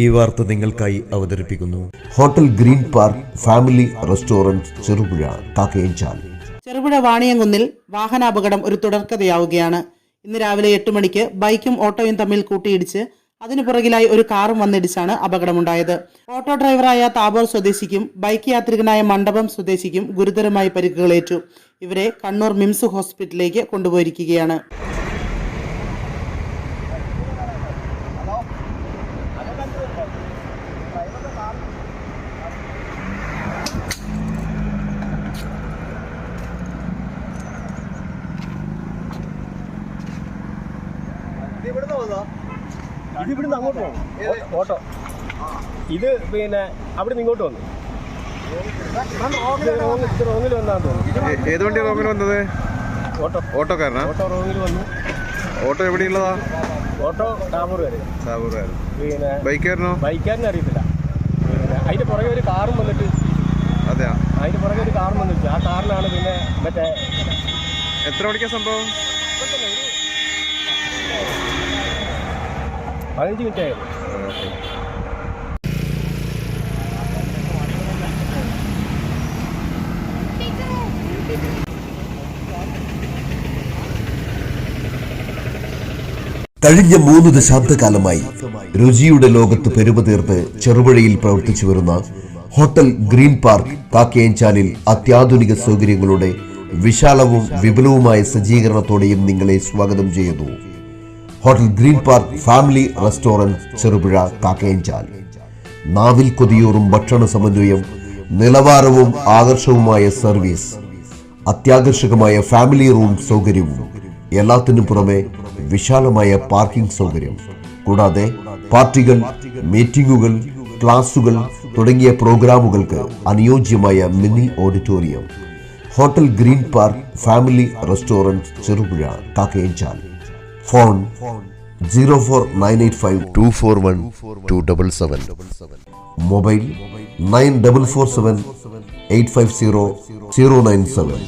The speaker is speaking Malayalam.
ഈ വാർത്ത നിങ്ങൾക്കായി അവതരിപ്പിക്കുന്നു. Hotel green park family restaurant Cherupuzha Kakkayanchal. Cherupuzha വാണിയംകുന്നിൽ വാഹനാപകടം ഒരു തുടർക്കഥയാവുകയാണ്. ഇന്ന് രാവിലെ എട്ട് മണിക്ക് ബൈക്കും ഓട്ടോയും തമ്മിൽ കൂട്ടിയിടിച്ച് അതിനു പുറകിലായി ഒരു കാറും വന്നിടിച്ചാണ് അപകടമുണ്ടായത്. ഓട്ടോ ഡ്രൈവറായ താബോർ സ്വദേശിക്കും ബൈക്ക് യാത്രികനായ മണ്ഡപം സ്വദേശിക്കും ഗുരുതരമായി പരിക്കുകളേറ്റു. ഇവരെ കണ്ണൂർ മിംസ് ഹോസ്പിറ്റലിലേക്ക് കൊണ്ടുപോയിരിക്കുകയാണ്. ഇത് ഇവിടുന്ന് അങ്ങോട്ട് പോകും ഓട്ടോ. ഇത് പിന്നെ അവിടെ നിന്ന് ഇങ്ങോട്ട് വന്നു. റോങ്ങിൽ വന്നാന്ന് തോന്നുന്നു. ഏത് വണ്ടി റോങ്ങിൽ വന്നത്? ഓട്ടോ. ഓട്ടോക്കാരനാ? ഓട്ടോ റോങ്ങിൽ വന്നു. ഓട്ടോ എവിടെയുള്ളതാ? ഓട്ടോ ടാബൂർ വരെ സാബൂർകാരൻ പിന്നെ ബൈക്കാരനോ? ബൈക്കാരനെ അറിയത്തില്ല. അതിന്റെ പുറകെ ഒരു കാറും വന്നിട്ട് അതെയാ? അതിന്റെ പുറകെ ഒരു കാറും വന്നിട്ട് ആ കാറിനാണ് പിന്നെ മറ്റേ എത്ര മണിക്കാ സംഭവം? പതിനഞ്ച് മിനിറ്റ് ആയിരുന്നു കഴിഞ്ഞ മൂന്ന് ദശാബ്ദകാലമായി രുചിയുടെ ലോകത്ത് പെരുമതീർത്ത് ചെറുപുഴയിൽ പ്രവർത്തിച്ചു വരുന്ന ഹോട്ടൽ ഗ്രീൻ പാർക്ക് കാക്കയഞ്ചാലിൽ അത്യാധുനിക സൗകര്യങ്ങളുടെ വിശാലവും വിപുലവുമായ സജ്ജീകരണത്തോടെയും നിങ്ങളെ സ്വാഗതം ചെയ്യുന്നു. Hotel green park family restaurant Cherupuzha Kakkayanchal. നാവിൽ കൊതിയൂറും ഭക്ഷണ സമന്വയം നിലവാരവും ആകർഷവുമായ സർവീസ് അത്യാകർഷകമായ ഫാമിലി റൂം സൗകര്യവും എല്ലാത്തിനും പുറമെ വിശാലമായ പാർക്കിംഗ് സൗകര്യം. കൂടാതെ പാർട്ടികൾ മീറ്റിംഗുകൾ ക്ലാസുകൾ തുടങ്ങിയ പ്രോഗ്രാമുകൾക്ക് അനുയോജ്യമായ mini auditorium. Hotel green park family restaurant Cherupuzha Kakkayanchal. Phone zero four nine eight five two four one two double seven. Mobile nine double four seven eight five zero zero nine seven.